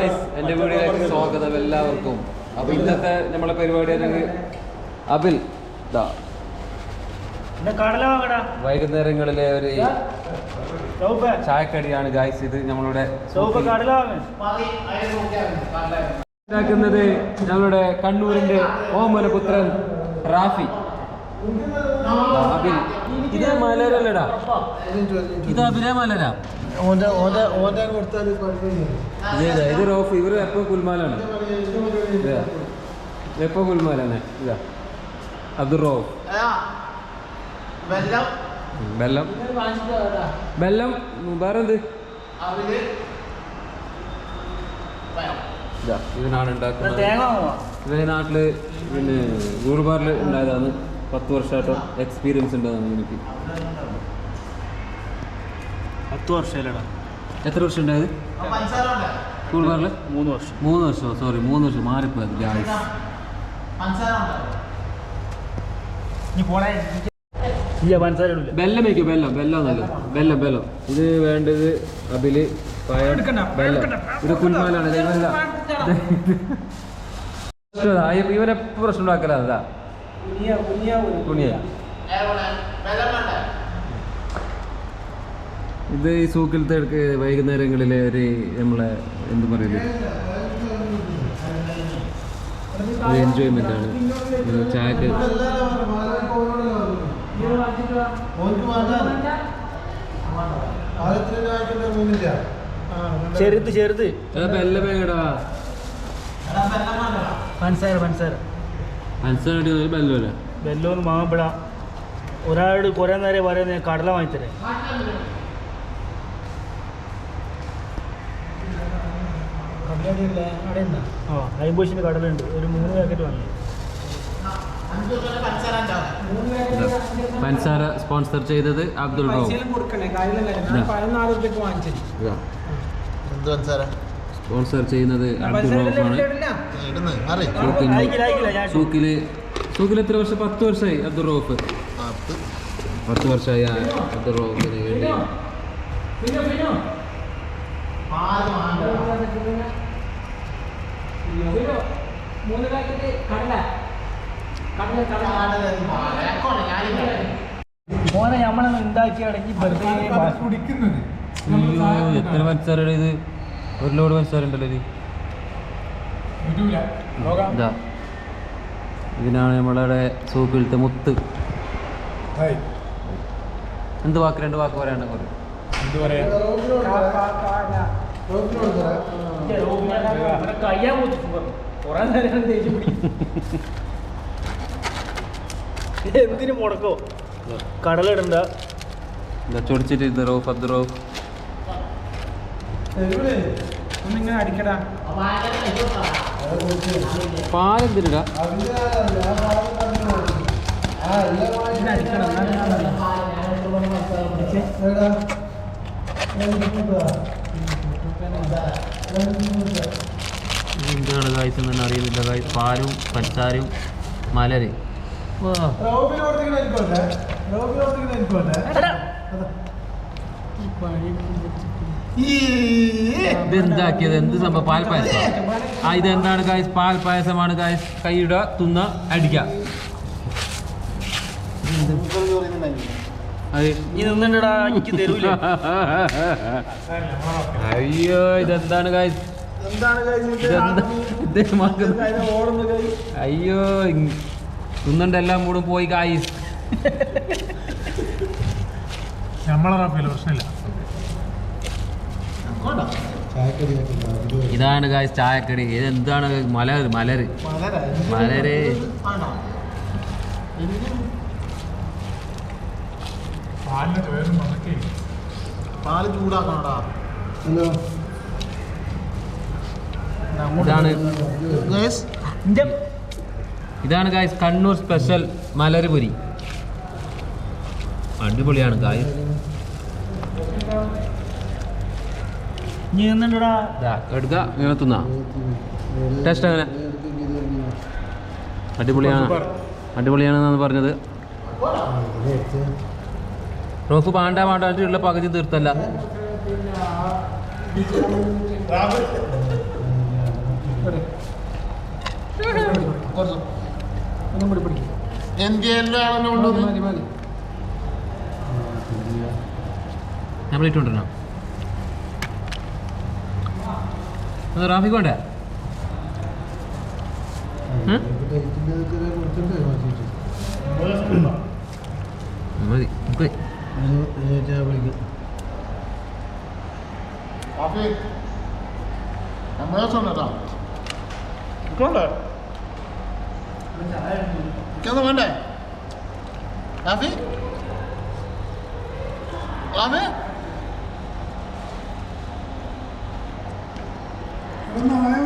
Guys എന്റെ വീഡിയോയിലേക്ക് സ്വാഗതം എല്ലാവർക്കും. അപ്പോൾ ഇന്നത്തെ നമ്മളെ പരിപാടി അല്ലെങ്കിൽ അബിൽ ദാ. വൈകുന്നേരങ്ങളിലെ ഒരു ചായക്കടിയാണ് ഗായ്സ് ഇത് നമ്മളുടെ ഉണ്ടാക്കുന്നത് ഞങ്ങളുടെ കണ്ണൂരിന്റെ ഓമനപുത്രൻ റാഫി. ഇത് മലരല്ലടാ. ഇത് അഭിനയ മലര. ഇത് റോഫ് ഇവർ എപ്പോ കുൽമാലാണ് എപ്പോ കുൽമാലാണ് ഇതാ അബ്ദുൾ റോഫ് ബെല്ലം. ബെല്ലം. വേറെന്ത്? ഇതാ ഇതിനാണ് ഉണ്ടാക്കുന്നത്. ഇവരെ നാട്ടിൽ പിന്നെ ഗൂർബാറിൽ ഉണ്ടായതാണ്. പത്ത് വർഷമായിട്ട് എക്സ്പീരിയൻസ് ഉണ്ട് എനിക്ക്. പത്ത് വർഷമല്ലടാ? എത്ര വർഷം ഉണ്ടായത്? ഗൂർബാറിൽ മൂന്ന് വർഷം. മൂന്ന് വർഷം സോറി മൂന്ന് വർഷം. മാറിപ്പോയത്. ഗ്യാസ് ബെല്ലം വയ്ക്കും ബെല്ലം. ബെല്ലം നല്ല ബെല്ലം ബെല്ലം. ഇത് വേണ്ടത് അബിൽ ബെല്ലം. ഇത് കുൽമാലാണ് ഇവരെ പ്രശ്നം ഉണ്ടാക്കലാ അതാ കുനിയ ഇത് ഈ സൂക്കിലത്തെ വൈകുന്നേരങ്ങളിലെ ഒരു നമ്മളെ എന്ത് പറയുന്നത് ഒരു എൻജോയ്മെന്റ് ആണ്. ഇത് ചായക്ക് ചെറുത് ചെറുത്. വേങ്ങടാ പഞ്ചസാര പഞ്ചസാര മനസ്സിലായിട്ട് ബെല്ലം വെല്ലോന്ന് മാമ്പഴ ഒരാളോട് കുറെ നേരം പറയുന്നത് കടല വാങ്ങിത്തരേ. ആ അയിമ്പൂശിന്റെ കടലുണ്ട്. ഒരു മൂന്ന് പാക്കറ്റ് വാങ്ങി. പൻസാര സ്പോൺസർ ചെയ്തത് അബ്ദുൾ. എന്ത് മനസ്സാരാ സ്പോൺസർ ചെയ്യുന്നത് അബ്ദുൾ റൌഫാണ് ഇടുന്ന് മാറി. സൂക്കിൽ അയക്കില്ല അയക്കില്ല ഞാൻ സൂക്കിൽ സൂക്കിൽ എത്ര വർഷം? പത്ത് വർഷമായി അബ്ദുൾ റൌഫ് പത്ത്. വർഷമായി ആ അബ്ദുൾ റൌഫിന് വേണ്ടി. മോനെ നമ്മളൊന്ന് ഉണ്ടാക്കിയാണെങ്കിൽ വെറുതെ അയ്യോ എത്ര മത്സരം ഇത്? ഒരു ലോഡ് പഞ്ചസാര ഉണ്ടല്ലോ ഇത് ഇതാ. ഇതിനാണ് നമ്മളുടെ സൂക്കിലത്തെ മുത്ത്. എന്ത് വാക്ക്? രണ്ട് വാക്ക് പറയാണ്ട് പറയും? എന്തിനു മുടക്കോ? കടലിടണ്ട. ചൊടിച്ചിട്ട് ഇത് റോഫ് അബ്ദുൾ റൌഫ് ഒന്നിങ്ങനെ അടിക്കടാ. പാലെന്തിനാ എന്താണ് കായ്സ് തന്നെ അറിയുന്നില്ല. പാലും പഞ്ചസാരയും മലര്. വാ. ഇതെന്താക്കിയത്? എന്ത് സംഭവം? പാൽ പായസം? ആ ഇതെന്താണ് കായ്സ് പാൽ പായസമാണ് കായ്സ് കൈയിട തുന്ന അടിക്ക. അത് നീ നിന്നിണ്ടടാ എനിക്ക് തരൂല. അയ്യോ ഇതെന്താണ് മക്ക- അയ്യോ തുന്നണ്ട എല്ലാം കൂടും പോയി കായ് നമ്മളെ പ്രശ്നമില്ല. ഇതാണ് ഗായ്സ് ചായക്കടി. ഇത് എന്താണ് മലർ മലര്? മലര്. പാൽ ചൂടാക്കണടാ. ഹലോ. ഇതാണ് കായ്സ് കണ്ണൂർ സ്പെഷ്യൽ മലര് പൊരി അടിപൊളിയാണ് കായ്സ് എടുക്ക ഇങ്ങനെ തിന്നാ. ടേസ്റ്റ് അങ്ങനെ അടിപൊളിയാണ്. അടിപൊളിയാണെന്നാണ് പറഞ്ഞത്. റോഫ് പാണ്ട പാണ്ടായിട്ടുള്ള പകുതി തീർത്തല്ല. ഞാൻ ഉള്ളത്. റാഫിക്ക് വേണ്ടേ? മതി ഇക്കൊന്നും വേണ്ടേ? Rafi? Kafi Oh, Come on.